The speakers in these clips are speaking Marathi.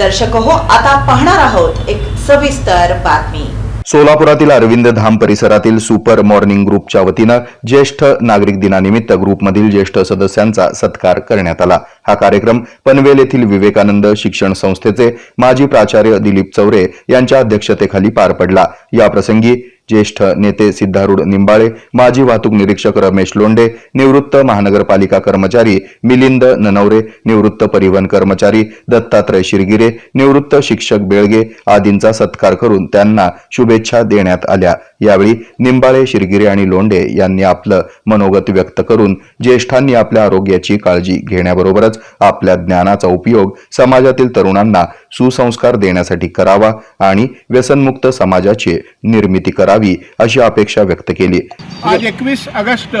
दर्शक हो आता पाहणार आहोत एक सविस्तर बातमी. सोलापुरातील अरविंद धाम परिसरातील सुपर मॉर्निंग ग्रुपच्या वतीनं ज्येष्ठ नागरिक दिनानिमित्त ग्रुपमधील ज्येष्ठ सदस्यांचा सत्कार करण्यात आला. हा कार्यक्रम पनवेल येथील विवेकानंद शिक्षण संस्थेचे माजी प्राचार्य दिलीप चौरे यांच्या अध्यक्षतेखाली पार पडला. याप्रसंगी ज्येष्ठ नेते सिद्धारूढ निंबाळे माजी वाहतूक निरीक्षक रमेश लोंडे निवृत्त महानगरपालिका कर्मचारी मिलिंद ननवरे निवृत्त परिवहन कर्मचारी दत्तात्रय शिरगिरे निवृत्त शिक्षक बेळगे आदींचा सत्कार करून त्यांना शुभेच्छा देण्यात आल्या. यावेळी निंबाळे शिरगिरे आणि लोंढे यांनी आपलं मनोगत व्यक्त करून ज्येष्ठांनी आपल्या आरोग्याची काळजी घेण्याबरोबरच आपल्या ज्ञानाचा उपयोग समाजातील तरुणांना सुसंस्कार देण्यासाठी करावा आणि व्यसनमुक्त समाजाची निर्मिती करावी अशी अपेक्षा व्यक्त केली. आज एकवीस ऑगस्ट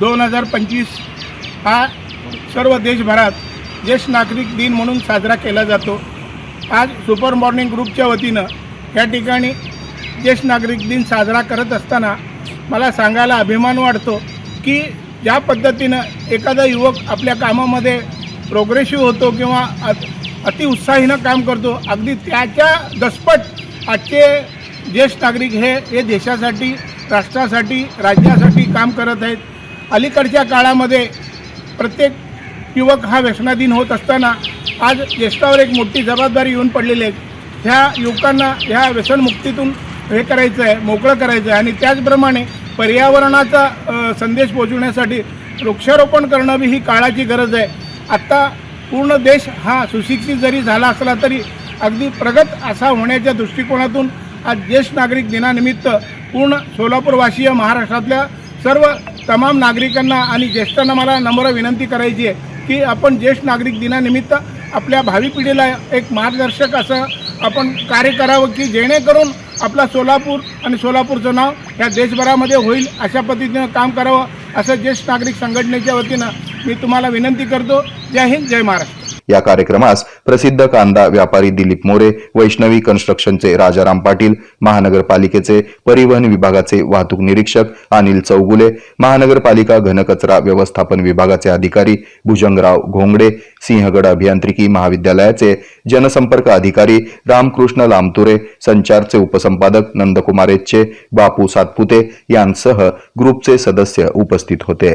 दोन हजार पंचवीस हा सर्व देशभरात ज्येष्ठ नागरिक दिन म्हणून साजरा केला जातो. आज सुपर मॉर्निंग ग्रुपच्या वतीनं या ठिकाणी ज्येष्ठ नागरिक दिन साजरा करत असताना मला सांगायला अभिमान वाटतो की ज्या पद्धतीनं एखादा युवक आपल्या कामामध्ये प्रोग्रेसिव्ह होतो किंवा अति उत्साहीनं काम करतो अगदी त्याच्या दसपट आजचे ज्येष्ठ नागरिक हे हे देशासाठी राष्ट्रासाठी राज्यासाठी काम करत आहेत. अलीकडच्या काळामध्ये प्रत्येक युवक हा व्यसनाधीन होत असताना आज ज्येष्ठावर एक मोठी जबाबदारी येऊन पडलेली आहे. ह्या युवकांना ह्या व्यसनमुक्तीतून हे करायचं आहे मोकळं करायचं आहे आणि त्याचप्रमाणे पर्यावरणाचा संदेश पोहोचवण्यासाठी वृक्षारोपण करणं बी ही काळाची गरज आहे. आत्ता पूर्ण देश हा सुशिक्षित जरी झाला असला तरी अगदी प्रगत असा होण्याच्या दृष्टिकोनातून आज ज्येष्ठ नागरिक दिनानिमित्त पूर्ण सोलापूरवासीय महाराष्ट्रातल्या सर्व तमाम नागरिकांना आणि ज्येष्ठांना मला नम्र विनंती करायची आहे की आपण ज्येष्ठ नागरिक दिनानिमित्त आपल्या भावी पिढीला एक मार्गदर्शक असं आपण कार्य करावं की जेणेकरून आपला सोलापूर आणि सोलापूरचं नाव ह्या देशभरामध्ये होईल अशा पद्धतीनं काम करावं असं ज्येष्ठ नागरिक संघटनेच्या वतीनं मी तुम्हाला विनंती करतो. जय हिंद जय महाराष्ट्र. या कार्यक्रमास प्रसिद्ध कांदा व्यापारी दिलीप मोरे वैष्णवी कन्स्ट्रक्शनचे राजाराम पाटील महानगरपालिकेचे परिवहन विभागाचे वाहतूक निरीक्षक अनिल चौगुले महानगरपालिका घनकचरा व्यवस्थापन विभागाचे अधिकारी भुजंगराव घोंगडे सिंहगड अभियांत्रिकी महाविद्यालयाचे जनसंपर्क अधिकारी रामकृष्ण लामतुरे संचारचे उपसंपादक नंदकुमार एच्चे बापू सातपुते यांसह ग्रुपचे सदस्य उपस्थित होते.